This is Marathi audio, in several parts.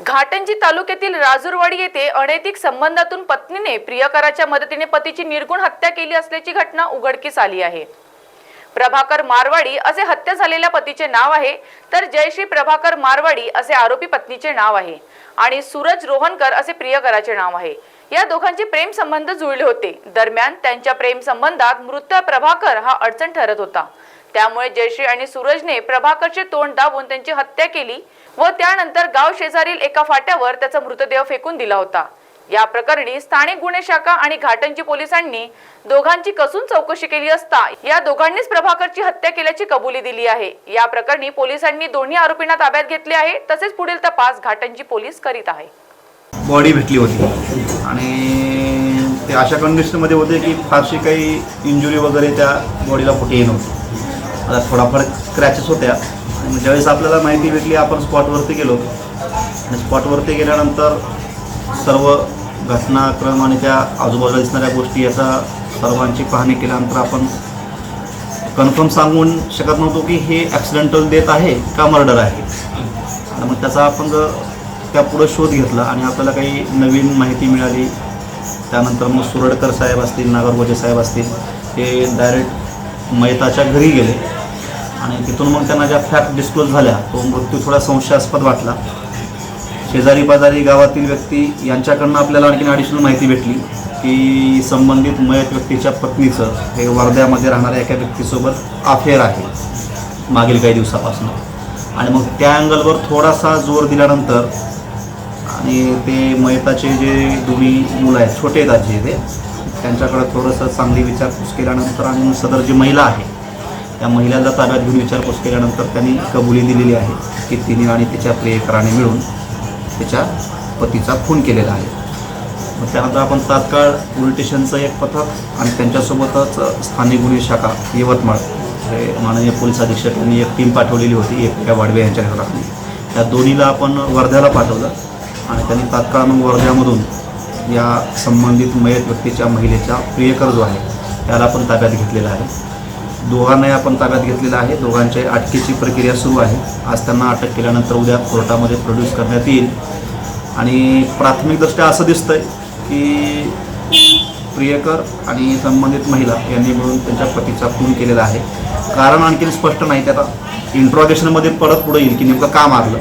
घाटंजी तालुक्यातील राजूरवाडी येथे अनैतिक संबंधातून पत्नीने प्रियकराच्या मदतीने पतीची निर्गुण हत्या केली असल्याची घटना उघडकीस आली आहे. प्रभाकर मारवाडी असे हत्या झालेल्या पतीचे नाव आहे तर जयश्री प्रभाकर मारवाडी असे आरोपी पत्नीचे नाव आहे आणि सूरज रोहनकर असे प्रियकराचे नाव आहे. या दोघांचे प्रेम संबंध जुळले होते. दरम्यान त्यांच्या प्रेम संबंधात मृत प्रभाकर हा अडचण ठरत होता. त्यामुळे जयश्री आणि सूरजने प्रभाकरचे तोंड दाबून त्यांची हत्या केली व त्यानंतर गाव शेजारील एका फाट्यावर त्याचा मृतदेह फेकून दिला होता. या प्रकरणी स्थानिक गुन्हे शाखा आणि घाटंजी पोलिसांनी दोघांची कसून चौकशी केली असता या दोघांनीच प्रभाकरची हत्या केल्याची कबुली दिली आहे. या प्रकरणी पोलिसांनी दोन्ही आरोपींना ताब्यात घेतले आहे तसेच पुढील तपास घाटंजी पोलीस करीत आहे. बॉडी भेटली होती. आणि ते अशा कंडिशनमध्ये होते की फारशी काही इंजुरी वगैरे त्या बॉडीला कुठेही नव्हती. आता थोडाफार क्रॅचेस होत्या. ज्यावेळेस आपल्याला माहिती भेटली आपण स्पॉटवरती गेलो. आणि स्पॉटवरती गेल्यानंतर सर्व घटनाक्रम आणि त्या आजूबाजूला दिसणाऱ्या गोष्टी याचा सर्वांची पाहणी केल्यानंतर आपण कन्फर्म सांगून शकत नव्हतो की हे ॲक्सिडेंटल डेथ आहे का मर्डर आहे. आणि मग त्याचा आपण जर त्या पुढं शोध घेतला आणि आपल्याला काही नवीन माहिती मिळाली त्यानंतर मग सुरडकर साहेब असतील नागरगोजे साहेब असतील हे डायरेक्ट मैताच्या घरी गेले. आणि तिथून मग त्यांना ज्या फॅक्ट डिस्क्लोज झाल्या तो मृत्यू थोडा संशयास्पद वाटला. शेजारी पाजारी गावातील व्यक्ती यांच्याकडनं आपल्याला आणखीन ॲडिशनल माहिती भेटली की संबंधित मयत व्यक्तीच्या पत्नीचं हे वर्ध्यामध्ये राहणाऱ्या एका व्यक्तीसोबत अफेअर आहे मागील काही दिवसापासून. आणि मग त्या अँगलवर थोडासा जोर दिल्यानंतर आणि ते मयताचे जे दोन्ही मुलं आहेत छोटे आहेत आजी ते त्यांच्याकडे थोडंसं चांगली विचारपूस केल्यानंतर आणि सदर जी महिला आहे त्या महिलेला ताब्यात घेऊन विचारपूस केल्यानंतर त्यांनी कबुली दिलेली आहे की तिने आणि तिच्या प्रियकराने मिळून तिच्या पतीचा खून केलेला आहे. मग त्यानंतर आपण तात्काळ पोलीस स्टेशनचं एक पथक आणि त्यांच्यासोबतच स्थानिक गुन्हे शाखा यवतमाळ हे माननीय पोलीस अधीक्षक यांनी एक टीम पाठवलेली होती एक त्या वाडवे यांच्या घरातली. त्या दोन्हीला आपण वर्ध्याला पाठवलं आणि त्यांनी तात्काळ मग वर्ध्यामधून या संबंधित मयत व्यक्तीच्या महिलेचा प्रियकर जो आहे त्याला आपण ताब्यात घेतलेला आहे. दोघांनाही आपण ताब्यात घेतलेलं आहे. दोघांच्या अटकेची प्रक्रिया सुरू आहे. आज त्यांना अटक केल्यानंतर उद्या कोर्टामध्ये प्रोड्यूस करण्यात येईल. आणि प्राथमिकदृष्ट्या असं दिसतं आहे की प्रियकर आणि संबंधित महिला यांनी मिळून त्यांच्या पतीचा खून केलेला आहे. कारण आणखीन स्पष्ट नाही त्याला इंट्रॉगेशनमध्ये परत पुढे येईल की नेमकं का मारलं.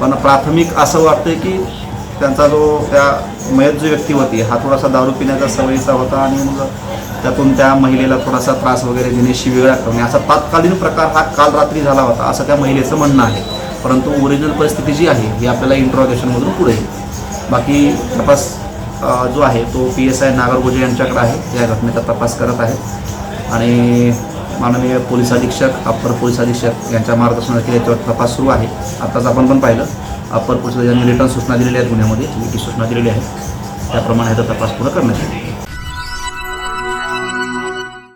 पण प्राथमिक असं वाटतंय की त्यांचा जो त्या मयत जी व्यक्ती होती हा थोडासा दारू पिण्याचा सवयीचा होता आणि मग त्यातून त्या महिलेला थोडासा त्रास वगैरे देणे शिवेळा करणे असा तात्कालीन प्रकार हा काल रात्री झाला होता असं त्या महिलेचं म्हणणं आहे. परंतु ओरिजिनल परिस्थिती जी आहे ही आपल्याला इंट्रॉगेशनमधून पुढे येईल. बाकी तपास जो आहे तो पी एस आय नागरगोजे यांच्याकडे आहे. या घटनेचा तपास करत आहे. आणि माननीय पोलीस अधीक्षक अप्पर पोलीस अधीक्षक यांच्या मार्गदर्शनाखाली याच्यावर तपास सुरू आहे. आताच आपण पण पाहिलं. अप्पर पोलीस यांनी रिटर्न सूचना दिलेल्या आहेत गुन्ह्यामध्ये. लेखी सूचना दिलेली आहे. त्याप्रमाणे ह्याचा तपास पूर्ण करण्यात येईल.